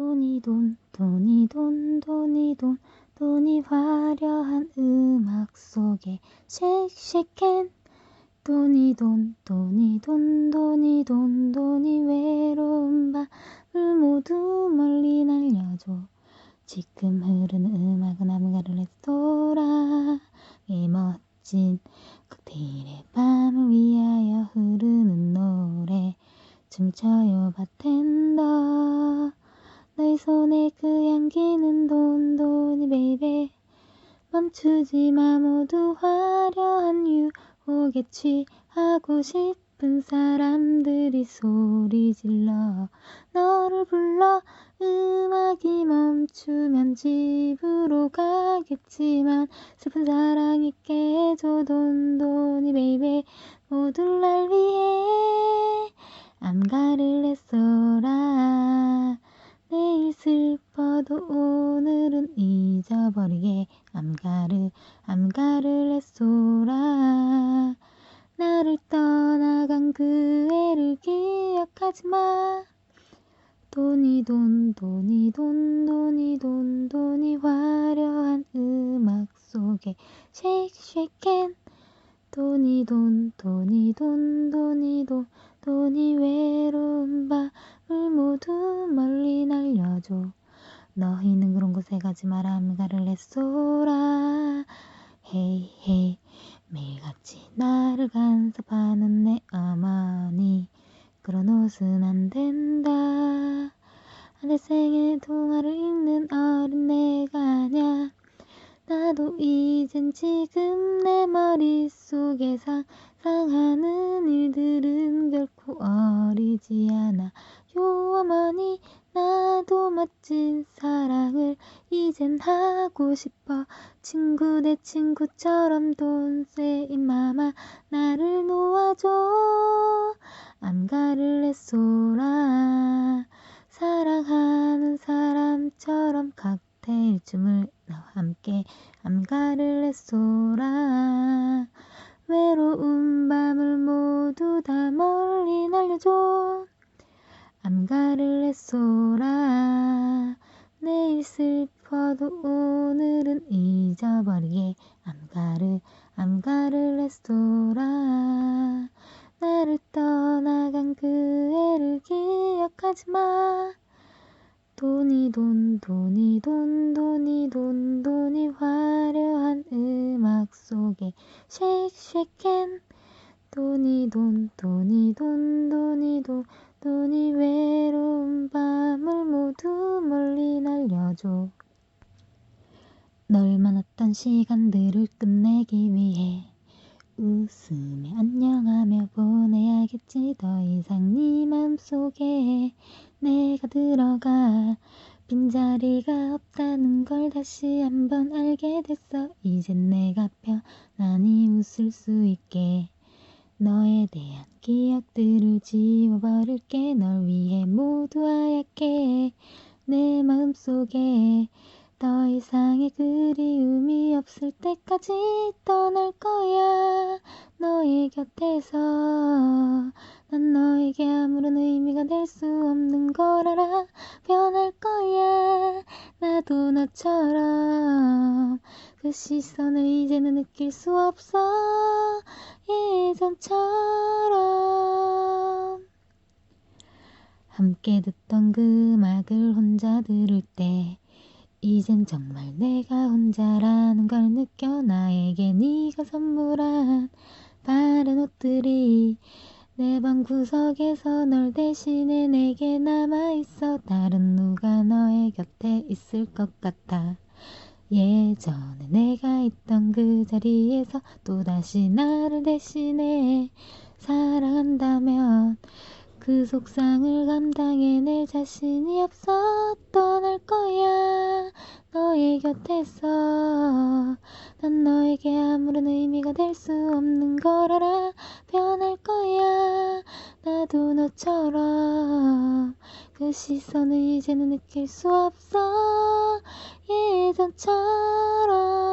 돈이 돈 돈이 돈 돈이 돈 돈이 화려한 음악 속에 쉑쉑캔 돈이 돈 돈이 돈 돈이 돈 돈이 외로운 밤을 모두 멀리 날려줘. 지금 흐르는 음악은 아무가를 레스토랑의 멋진 칵테일의 밤을 위하여 흐르는 노래. 춤춰요 바텐더 너의 손에 그 향기는 돈 돈이 베이베 멈추지 마 모두 화려한 유혹에 취하고 싶은 사람들이 소리 질러. 너를 불러 음악이 멈추면 집으로 가겠지만 슬픈 사랑 있게 해줘 돈 돈이 베이베 모두 날 위해 암가를 했어라 슬퍼도 오늘은 잊어버리게. 암가를 암가를 했소라. 나를 떠나간 그 애를 기억하지 마. 돈이 돈 돈이 돈 돈이 돈 돈이 화려한 음악 속에. 쉑쉑캔 돈이 돈 돈이 돈 돈이 돈 돈이 외로운 밤 을 모두 멀리 날려줘. 너희는 그런 곳에 가지 마라 암가를 냈소라. 헤이 헤이. 매일같이 나를 간섭하는 내 어머니. 그런 옷은 안 된다. 내 생의 동화를 읽는 어린 내가 아냐 나도 이젠 지금 내 머릿속에 상상하는 일들은 결코 어리지 않아 멋진 사랑을 이젠 하고 싶어. 친구 대 친구처럼 돈세인 마마 나를 놓아줘. 암가를 했소라. 사랑하는 사람처럼 칵테일 춤을 나와 함께 암가를 했소라. 외로운 밤을 모두 다 멀리 날려줘 암가를 했소라. 내일 슬퍼도 오늘은 잊어버리게. 암가를 암가를 했소라. 나를 떠나간 그 애를 기억하지 마. 돈이 돈 돈이 돈 돈이 돈 돈이 화려한 음악 속에 쉑쉑캔 돈이 돈 돈이 돈 돈이 돈 돈이 외로운 밤을 모두 멀리 날려줘. 널 만났던 시간들을 끝내기 위해 웃으며 안녕하며 보내야겠지. 더 이상 네 맘속에 내가 들어가 빈자리가 없다는 걸 다시 한번 알게 됐어. 이젠 내가 편안히 웃을 수 있게 너에 대한 기억들을 지워버릴게. 널 위해 모두 하얗게 내 마음속에 더 이상의 그리움이 없을 때까지 떠날 거야. 너의 곁에서. 난 너에게 아무런 의미가 될 수 없는 걸 알아. 변할 거야. 나도 너처럼. 그 시선을 이제는 느낄 수 없어. 예전처럼. 함께 듣던 그 음악을 혼자 들을 때 이젠 정말 내가 혼자라는 걸 느껴 나에게 네가 선물한 바른 옷들이 내 방 구석에서 널 대신해 내게 남아있어. 다른 누가 너의 곁에 있을 것 같아. 예전에 내가 있던 그 자리에서 또다시 나를 대신해 사랑한다면 그 속상을 감당해낼 자신이 없어 떠날 거야. 너의 곁에서 난 너에게 아무런 의미가 될 수 없는 걸 알아 변할 거야. 나도 너처럼 그 시선을 이제는 느낄 수 없어. 예전처럼